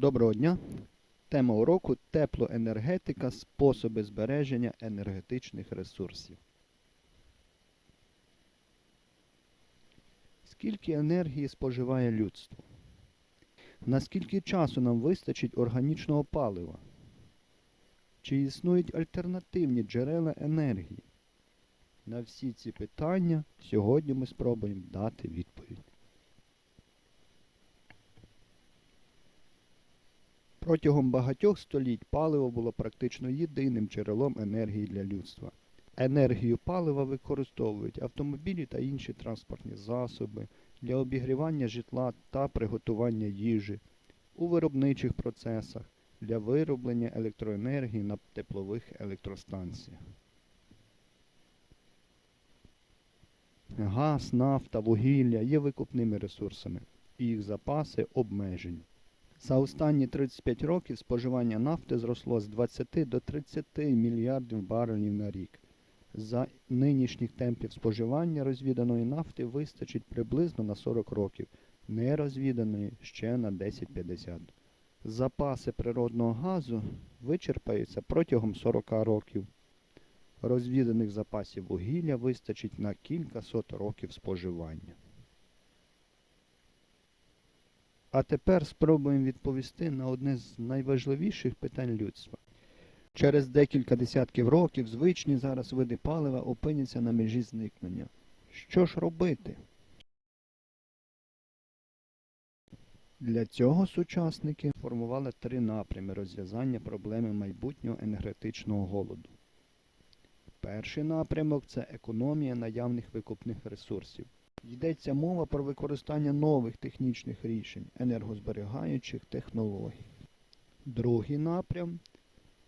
Доброго дня! Тема уроку теплоенергетика, способи збереження енергетичних ресурсів. Скільки енергії споживає людство? Наскільки часу нам вистачить органічного палива? Чи існують альтернативні джерела енергії? На всі ці питання сьогодні ми спробуємо дати відповідь. Протягом багатьох століть паливо було практично єдиним джерелом енергії для людства. Енергію палива використовують автомобілі та інші транспортні засоби для обігрівання житла та приготування їжі, у виробничих процесах для вироблення електроенергії на теплових електростанціях. Газ, нафта, вугілля є викупними ресурсами, і їх запаси обмежені. За останні 35 років споживання нафти зросло з 20 до 30 мільярдів барелів на рік. За нинішніх темпів споживання розвіданої нафти вистачить приблизно на 40 років, нерозвіданої ще на 10-50. Запаси природного газу вичерпаються протягом 40 років. Розвіданих запасів вугілля вистачить на кілька сот років споживання. А тепер спробуємо відповісти на одне з найважливіших питань людства. Через декілька десятків років звичні зараз види палива опиняться на межі зникнення. Що ж робити? Для цього сучасники формували три напрями розв'язання проблеми майбутнього енергетичного голоду. Перший напрямок це економія наявних викупних ресурсів. Йдеться мова про використання нових технічних рішень, енергозберігаючих технологій. Другий напрям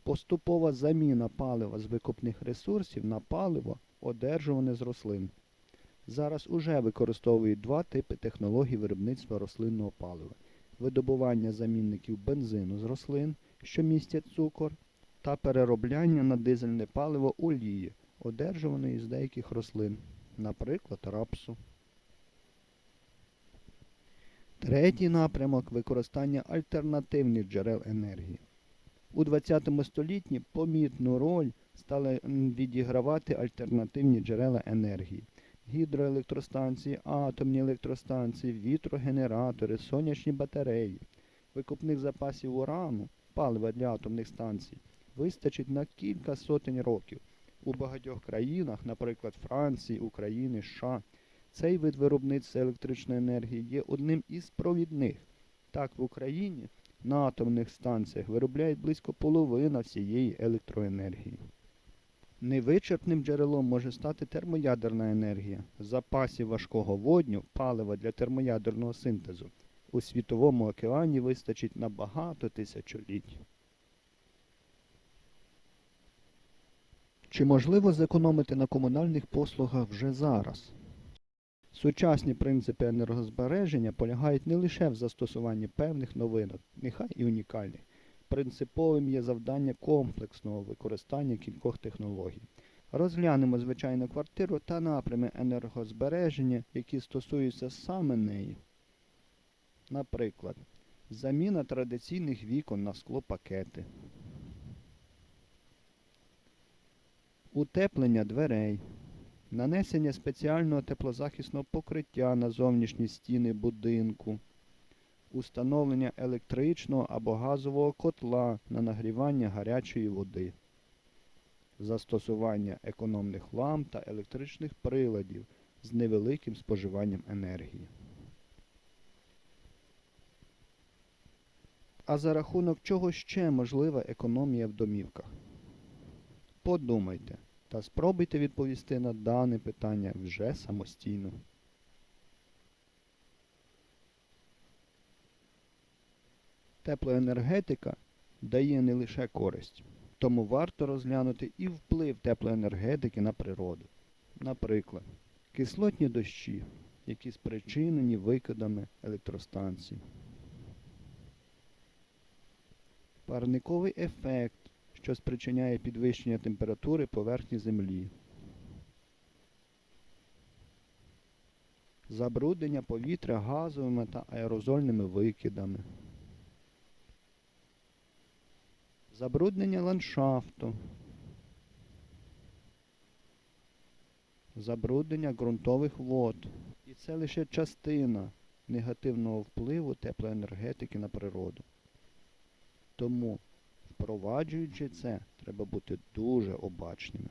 поступова заміна палива з викопних ресурсів на паливо, одержуване з рослин. Зараз уже використовують два типи технологій виробництва рослинного палива: видобування замінників бензину з рослин, що містять цукор, та переробляння на дизельне паливо олії, одержуваної з деяких рослин, наприклад, рапсу. Третій напрямок використання альтернативних джерел енергії. У ХХ столітті помітну роль стали відігравати альтернативні джерела енергії. Гідроелектростанції, атомні електростанції, вітрогенератори, сонячні батареї. Викупних запасів урану, палива для атомних станцій, вистачить на кілька сотень років. У багатьох країнах, наприклад Франції, України, США, цей вид виробництва електричної енергії є одним із провідних. Так, в Україні на атомних станціях виробляють близько половина всієї електроенергії. Невичерпним джерелом може стати термоядерна енергія, запасів важкого водню, палива для термоядерного синтезу. У світовому океані вистачить на багато тисячоліть. Чи можливо зекономити на комунальних послугах вже зараз? Сучасні принципи енергозбереження полягають не лише в застосуванні певних новинок, нехай і унікальних. Принциповим є завдання комплексного використання кількох технологій. Розглянемо звичайну квартиру та напрями енергозбереження, які стосуються саме неї. Наприклад, заміна традиційних вікон на склопакети, утеплення дверей, нанесення спеціального теплозахисного покриття на зовнішні стіни будинку, установлення електричного або газового котла на нагрівання гарячої води, застосування економних ламп та електричних приладів з невеликим споживанням енергії. А за рахунок чого ще можлива економія в домівках? Подумайте та спробуйте відповісти на дане питання вже самостійно. Теплоенергетика дає не лише користь, тому варто розглянути і вплив теплоенергетики на природу. Наприклад, кислотні дощі, які спричинені викидами електростанцій. Парниковий ефект, що спричиняє підвищення температури поверхні Землі. Забруднення повітря газовими та аерозольними викидами. Забруднення ландшафту. Забруднення ґрунтових вод. І це лише частина негативного впливу теплоенергетики на природу. Тому, впроваджуючи це, треба бути дуже обачними.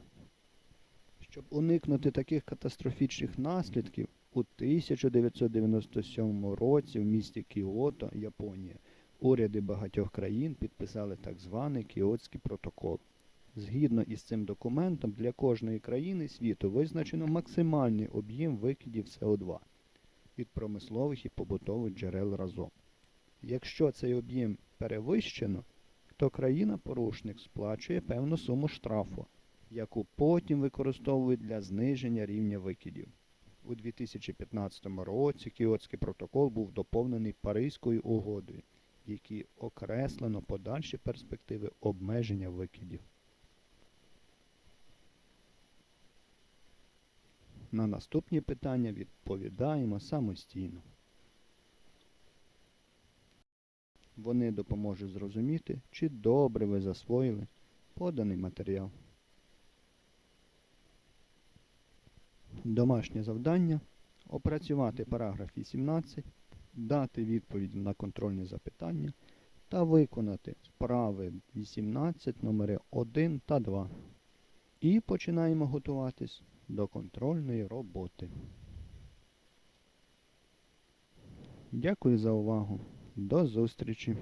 Щоб уникнути таких катастрофічних наслідків, у 1997 році в місті Кіото, Японія, уряди багатьох країн підписали так званий Кіотський протокол. Згідно із цим документом, для кожної країни світу визначено максимальний об'єм викидів СО2 від промислових і побутових джерел разом. Якщо цей об'єм перевищено, то країна-порушник сплачує певну суму штрафу, яку потім використовують для зниження рівня викидів. У 2015 році Кіотський протокол був доповнений Паризькою угодою, якій окреслено подальші перспективи обмеження викидів. На наступні питання відповідаємо самостійно. Вони допоможуть зрозуміти, чи добре ви засвоїли поданий матеріал. Домашнє завдання опрацювати параграф 18, дати відповідь на контрольні запитання та виконати вправи 18 номери 1 та 2. І починаємо готуватись до контрольної роботи. Дякую за увагу. До зустрічі!